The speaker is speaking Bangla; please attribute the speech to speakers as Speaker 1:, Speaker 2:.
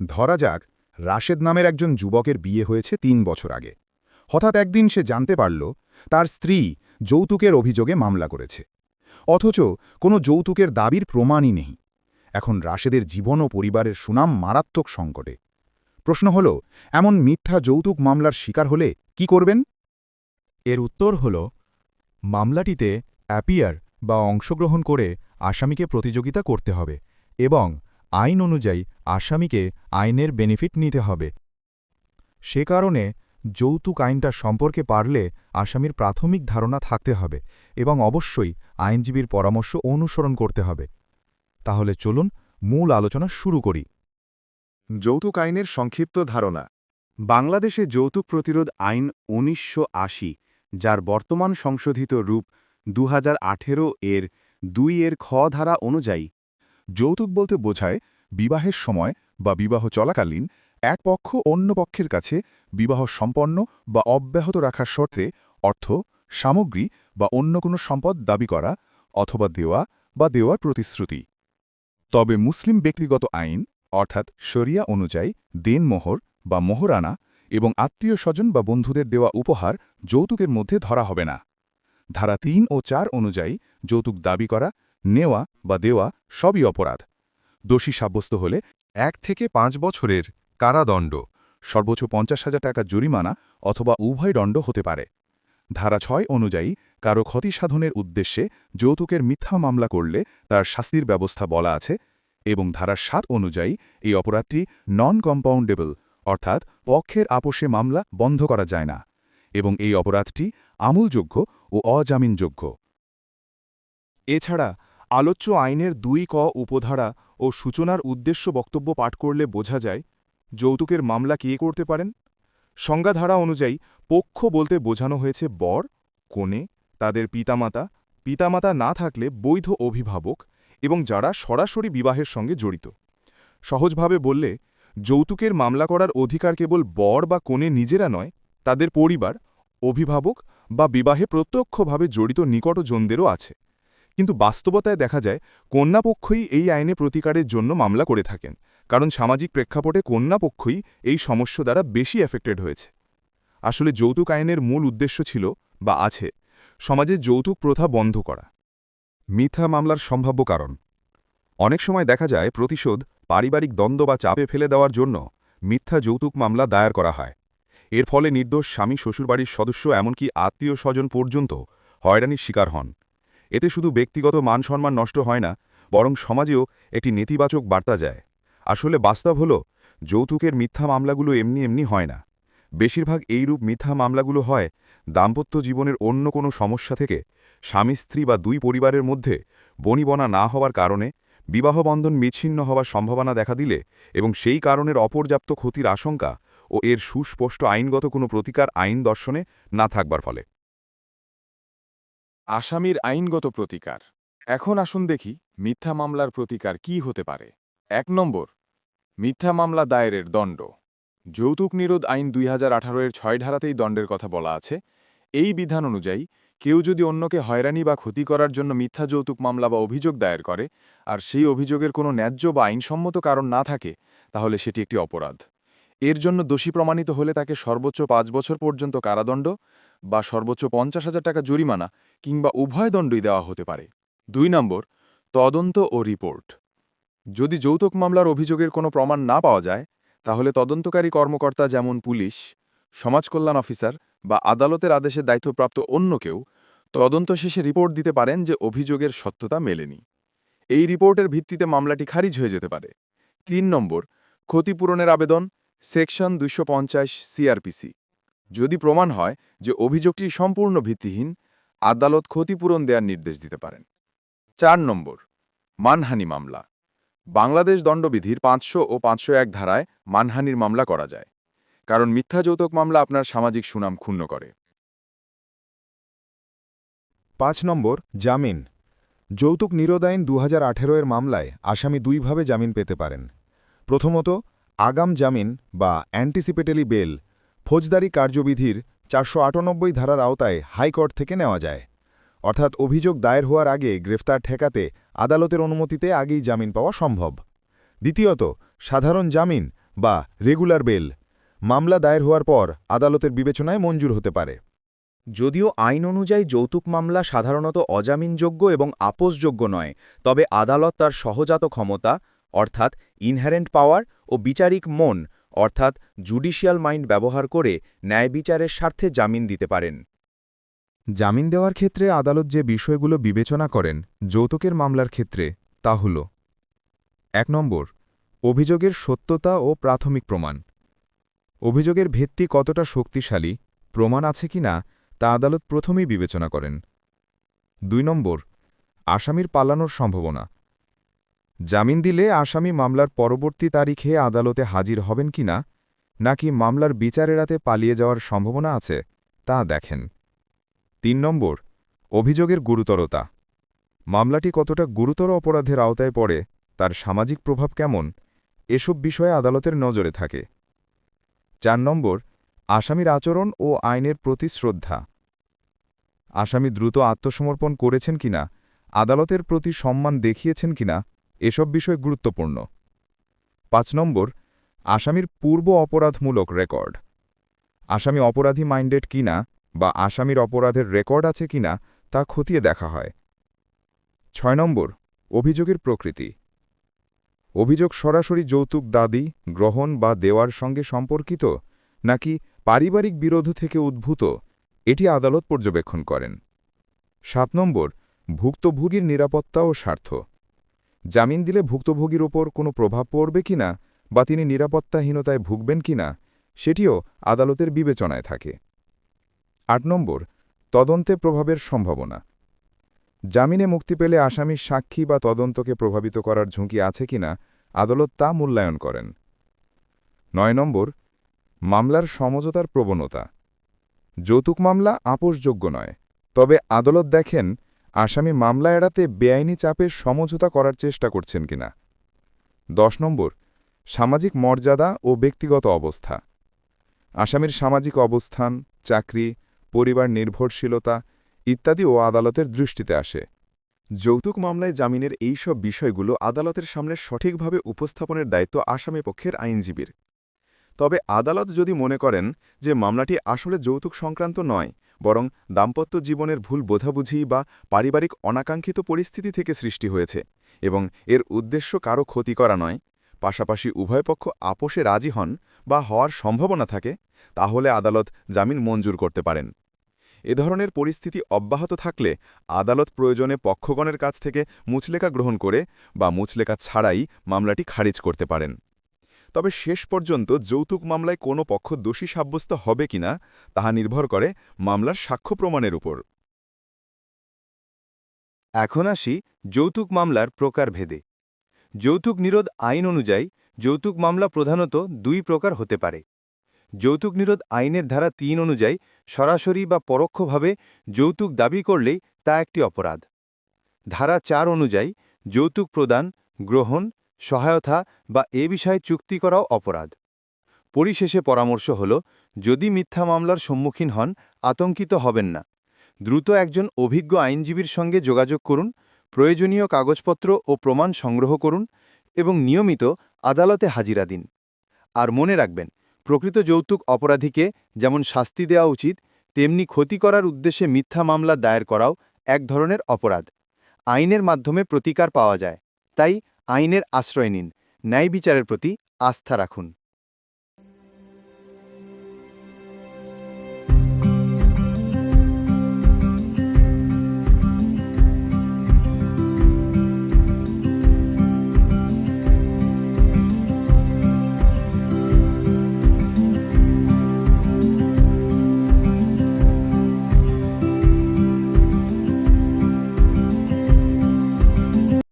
Speaker 1: ধরা যাক, রাশেদ নামের একজন যুবকের বিয়ে হয়েছে তিন বছর আগে। হঠাৎ একদিন সে জানতে পারল, তার স্ত্রী যৌতুকের অভিযোগে মামলা করেছে। অথচ কোনো যৌতুকের দাবির প্রমাণই নেই। এখন রাশেদের জীবন ও পরিবারের সুনাম মারাত্মক সংকটে। প্রশ্ন হল, এমন মিথ্যা যৌতুক মামলার শিকার হলে কি করবেন?
Speaker 2: এর উত্তর হল, মামলাটিতে অ্যাপিয়ার বা অংশগ্রহণ করে আসামিকে প্রতিযোগিতা করতে হবে এবং আইন অনুযায়ী আসামিকে আইনের বেনিফিট নিতে হবে। সে কারণে যৌতুক আইনটা সম্পর্কে পারলে আসামির প্রাথমিক ধারণা থাকতে হবে এবং অবশ্যই আইনজীবীর পরামর্শ অনুসরণ করতে হবে। তাহলে চলুন মূল আলোচনা শুরু করি।
Speaker 3: যৌতুক আইনের সংক্ষিপ্ত ধারণা। বাংলাদেশে যৌতুক প্রতিরোধ আইন উনিশশো আশি, যার বর্তমান সংশোধিত রূপ দু হাজার আঠেরো এর দুই এর খ ধারা অনুযায়ী
Speaker 1: যৌতুক বলতে বোঝায় বিবাহের সময় বা বিবাহ চলাকালীন এক পক্ষ অন্য পক্ষের কাছে বিবাহ সম্পন্ন বা অব্যাহত রাখার শর্তে অর্থ, সামগ্রী বা অন্য কোনো সম্পদ দাবি করা অথবা দেওয়া বা দেওয়ার প্রতিশ্রুতি। তবে মুসলিম ব্যক্তিগত আইন, অর্থাৎ শরিয়া অনুযায়ী দেনমোহর বা মোহরানা এবং আত্মীয় স্বজন বা বন্ধুদের দেওয়া উপহার যৌতুকের মধ্যে ধরা হবে না। ধারা তিন ও চার অনুযায়ী যৌতুক দাবি করা নেওয়া বা দেওয়া সবই অপরাধ। দোষী সাব্যস্ত হলে এক থেকে পাঁচ বছরের কারাদণ্ড, সর্বোচ্চ পঞ্চাশ হাজার টাকা জরিমানা অথবা উভয় দণ্ড হতে পারে। ধারা ছয় অনুযায়ী, কারও ক্ষতি সাধনের উদ্দেশ্যে যৌতুকের মিথ্যা মামলা করলে তার শাস্তির ব্যবস্থা বলা আছে এবং ধারা সাত অনুযায়ী, এই অপরাধটি নন কম্পাউন্ডেবল অর্থাৎ পক্ষের আপোষে মামলা বন্ধ করা যায় না এবং এই অপরাধটি আমূলযোগ্য ও অজামিনযোগ্য।
Speaker 3: এছাড়া আলোচ্য আইনের দুই ক উপধারা ও সূচনার উদ্দেশ্য বক্তব্য পাঠ করলে বোঝা যায়, যৌতুকের মামলা কে করতে পারেন? সংজ্ঞাধারা অনুযায়ী পক্ষ বলতে বোঝানো হয়েছে বর, কনে, তাদের পিতামাতা পিতামাতা না থাকলে বৈধ অভিভাবক এবং যারা সরাসরি বিবাহের সঙ্গে জড়িত। সহজভাবে বললে, যৌতুকের মামলা করার অধিকার কেবল বর বা কনে নিজেরা নয়, তাদের পরিবার, অভিভাবক বা বিবাহে প্রত্যক্ষভাবে জড়িত নিকটজনদেরও আছে। কিন্তু বাস্তবতায় দেখা যায়, কন্যাপক্ষই এই আইনে প্রতিকারের জন্য মামলা করে থাকেন, কারণ সামাজিক প্রেক্ষাপটে কন্যাপক্ষই এই সমস্যা দ্বারা বেশি এফেক্টেড হয়েছে। আসলে যৌতুক আইনের মূল উদ্দেশ্য ছিল, বা আছে সমাজে যৌতুক প্রথা বন্ধ করা।
Speaker 1: মিথ্যা মামলার সম্ভাব্য কারণ। অনেক সময় দেখা যায়, প্রতিশোধ, পারিবারিক দ্বন্দ্ব বা চাপে ফেলে দেওয়ার জন্য মিথ্যা যৌতুক মামলা দায়ের করা হয়। এর ফলে নির্দোষ স্বামী, শ্বশুরবাড়ির সদস্য, এমনকি আত্মীয় স্বজন পর্যন্ত হয়রানির শিকার হন। এতে শুধু ব্যক্তিগত মান সম্মান নষ্ট হয় না, বরং সমাজেও একটি নেতিবাচক বার্তা যায়। আসলে বাস্তব হল, যৌতুকের মিথ্যা মামলাগুলো এমনি এমনি হয় না। বেশিরভাগ এইরূপ মিথ্যা মামলাগুলো হয় দাম্পত্য জীবনের অন্য কোনো সমস্যা থেকে, স্বামী, স্ত্রী বা দুই পরিবারের মধ্যে বনিবনা না হওয়ার কারণে বিবাহবন্ধন বিচ্ছিন্ন হওয়ার সম্ভাবনা দেখা দিলে এবং সেই কারণের অপর্যাপ্ত ক্ষতির আশঙ্কা ও এর সুস্পষ্ট আইনগত কোনো প্রতিকার আইন দর্শনে না থাকবার ফলে।
Speaker 3: আসামির আইনগত প্রতিকার। এখন আসুন দেখি মিথ্যা মামলার প্রতিকার কি হতে পারে। এক নম্বর, মিথ্যা মামলা দায়েরের দণ্ড। যৌতুক নিরোধ আইন দুই হাজার আঠারো এর ছয় ধারাতেই দণ্ডের কথা বলা আছে। এই বিধান অনুযায়ী, কেউ যদি অন্যকে হয়রানি বা ক্ষতি করার জন্য মিথ্যা যৌতুক মামলা বা অভিযোগ দায়ের করে, আর সেই অভিযোগের কোনো ন্যায্য বা আইনসম্মত কারণ না থাকে, তাহলে সেটি একটি অপরাধ। এর জন্য দোষী প্রমাণিত হলে তাকে সর্বোচ্চ পাঁচ বছর পর্যন্ত কারাদণ্ড বা সর্বোচ্চ পঞ্চাশ হাজার টাকা জরিমানা কিংবা উভয় দণ্ডই দেওয়া হতে পারে। দুই নম্বর, তদন্ত ও রিপোর্ট। যদি যৌতুক মামলার অভিযোগের কোনো প্রমাণ না পাওয়া যায়, তাহলে তদন্তকারী কর্মকর্তা যেমন পুলিশ সমাজকল্যাণ অফিসার বা আদালতের আদেশে দায়িত্বপ্রাপ্ত অন্য কেউ তদন্ত শেষে রিপোর্ট দিতে পারেন যে অভিযোগের সত্যতা মেলেনি। এই রিপোর্টের ভিত্তিতে মামলাটি খারিজ হয়ে যেতে পারে। তিন নম্বর, ক্ষতিপূরণের আবেদন, সেকশন দুইশো সিআরপিসি। যদি প্রমাণ হয় যে অভিযোগটি সম্পূর্ণ ভিত্তিহীন, আদালত ক্ষতিপূরণ দেওয়ার নির্দেশ দিতে পারেন। চার নম্বর, মানহানি মামলা। বাংলাদেশ দণ্ডবিধির পাঁচশো ও পাঁচশো এক ধারায় মানহানির মামলা করা যায়, কারণ মিথ্যা যৌতুক মামলা আপনার সামাজিক সুনাম ক্ষুণ্ণ করে।
Speaker 1: পাঁচ নম্বর, জামিন। যৌতুক নিরোধ আইন দু এর মামলায় আসামি দুইভাবে জামিন পেতে পারেন। প্রথমত, আগাম জামিন বা অ্যান্টিসিপেটেলি বেল ফৌজদারি কার্যবিধির চারশো আটানব্বই ধারার আওতায় হাইকোর্ট থেকে নেওয়া যায়। অর্থাৎ অভিযোগ দায়ের হওয়ার আগে গ্রেফতার ঠেকাতে আদালতের অনুমতিতে আগেই জামিন পাওয়া সম্ভব। দ্বিতীয়ত, সাধারণ জামিন
Speaker 4: বা রেগুলার বেল। মামলা দায়ের হওয়ার পর আদালতের বিবেচনায় মঞ্জুর হতে পারে।
Speaker 2: যদিও আইন অনুযায়ী যৌতুক মামলা সাধারণত অজামিনযোগ্য এবং আপোষযোগ্য নয়, তবে আদালত তার সহজাত ক্ষমতা, অর্থাৎ ইনহারেন্ট পাওয়ার ও বিচারিক মন অর্থাৎ জুডিশিয়াল মাইন্ড ব্যবহার করে ন্যায় বিচারের স্বার্থে জামিন দিতে পারেন।
Speaker 4: জামিন দেওয়ার ক্ষেত্রে আদালত যে বিষয়গুলো বিবেচনা করেন যৌতুকের মামলার ক্ষেত্রে, তা হল এক নম্বর, অভিযোগের সত্যতা ও প্রাথমিক প্রমাণ। অভিযোগের ভিত্তি কতটা শক্তিশালী, প্রমাণ আছে কিনা তা আদালত প্রথমেই বিবেচনা করেন। দুই নম্বর, আসামির পালানোর সম্ভাবনা। জামিন দিলে আসামি মামলার পরবর্তী তারিখে আদালতে হাজির হবেন কিনা নাকি মামলার বিচার এড়াতে পালিয়ে যাওয়ার সম্ভাবনা আছে, তা দেখেন। তিন নম্বর, অভিযোগের গুরুতরতা। মামলাটি কতটা গুরুতর অপরাধের আওতায় পড়ে, তার সামাজিক প্রভাব কেমন, এসব বিষয়ে আদালতের নজরে থাকে। চার নম্বর, আসামির আচরণ ও আইনের প্রতি শ্রদ্ধা। আসামি দ্রুত আত্মসমর্পণ করেছেন কিনা, আদালতের প্রতি সম্মান দেখিয়েছেন কিনা এসব বিষয় গুরুত্বপূর্ণ। পাঁচ নম্বর, আসামির পূর্ব অপরাধমূলক রেকর্ড। আসামি অপরাধী মাইন্ডেড কিনা বা আসামির অপরাধের রেকর্ড আছে কিনা তা খতিয়ে দেখা হয়। ছয় নম্বর, অভিযোগের প্রকৃতি। অভিযোগ সরাসরি যৌতুক দাদি গ্রহণ বা দেওয়ার সঙ্গে সম্পর্কিত নাকি পারিবারিক বিরোধ থেকে উদ্ভূত, এটি আদালত পর্যবেক্ষণ করেন। সাত নম্বর, ভুক্তভোগীর নিরাপত্তা ও স্বার্থ। জামিন দিলে ভুক্তভোগীর ওপর কোনো প্রভাব পড়বে কিনা বা তিনি নিরাপত্তাহীনতায় ভুগবেন কিনা সেটিও আদালতের বিবেচনায় থাকে। আট নম্বর, তদন্তে প্রভাবের সম্ভাবনা। জামিনে মুক্তি পেলে আসামির সাক্ষী বা তদন্তকে প্রভাবিত করার ঝুঁকি আছে কিনা আদালত তা মূল্যায়ন করেন। নয় নম্বর, মামলার সমঝোতার প্রবণতা। যৌতুক মামলা আপোষযোগ্য নয়, তবে আদালত দেখেন আসামি মামলা এড়াতে বেআইনি চাপের সমঝোতা করার চেষ্টা করছেন কিনা? দশ নম্বর, সামাজিক মর্যাদা ও ব্যক্তিগত অবস্থা। আসামির সামাজিক অবস্থান, চাকরি, পরিবার নির্ভরশীলতা ইত্যাদিও আদালতের দৃষ্টিতে আসে।
Speaker 5: যৌতুক মামলায় জামিনের এই সব বিষয়গুলো আদালতের সামনে সঠিকভাবে উপস্থাপনের দায়িত্ব আসামি পক্ষের আইনজীবীর। তবে আদালত যদি মনে করেন যে মামলাটি আসলে যৌতুক সংক্রান্ত নয় বরং দাম্পত্য জীবনের ভুল বোঝাবুঝি বা পারিবারিক অনাকাঙ্ক্ষিত পরিস্থিতি থেকে সৃষ্টি হয়েছে এবং এর উদ্দেশ্য কারও ক্ষতি করা নয়। পাশাপাশি উভয় পক্ষ আপোষে রাজি হন বা হওয়ার সম্ভাবনা থাকে, তাহলে আদালত জামিন মঞ্জুর করতে পারেন। এ ধরনের পরিস্থিতি অব্যাহত থাকলে আদালত প্রয়োজনে পক্ষগণের কাছ থেকে মুচলেকা গ্রহণ করে বা মুচলেকা ছাড়াই মামলাটি খারিজ করতে পারেন। তবে শেষ পর্যন্ত যৌতুক মামলায় কোনো পক্ষ দোষী সাব্যস্ত হবে কিনা তাহা নির্ভর করে মামলার সাক্ষ্য প্রমাণের উপর।
Speaker 6: এখন আসি যৌতুক মামলার প্রকারভেদে যৌতুক নিরোধ আইন অনুযায়ী যৌতুক মামলা প্রধানত দুই প্রকার হতে পারে। যৌতুক নিরোধ আইনের ধারা তিন অনুযায়ী সরাসরি বা পরোক্ষভাবে যৌতুক দাবি করলেই তা একটি অপরাধ। ধারা চার অনুযায়ী যৌতুক প্রদান, গ্রহণ সহায়তা বা এ বিষয়ে চুক্তি করাও অপরাধ। পরিশেষে পরামর্শ হল, যদি মিথ্যা মামলার সম্মুখীন হন, আতঙ্কিত হবেন না। দ্রুত একজন অভিজ্ঞ আইনজীবীর সঙ্গে যোগাযোগ করুন, প্রয়োজনীয় কাগজপত্র ও প্রমাণ সংগ্রহ করুন এবং নিয়মিত আদালতে হাজিরা দিন। আর মনে রাখবেন, প্রকৃত যৌতুক অপরাধীকে যেমন শাস্তি দেওয়া উচিত, তেমনি ক্ষতি করার উদ্দেশ্যে মিথ্যা মামলা দায়ের করাও এক ধরনের অপরাধ। আইনের মাধ্যমে প্রতিকার পাওয়া যায়। তাই আইনের আশ্রয় নিন। ন্যায় বিচারের প্রতি আস্থা রাখুন।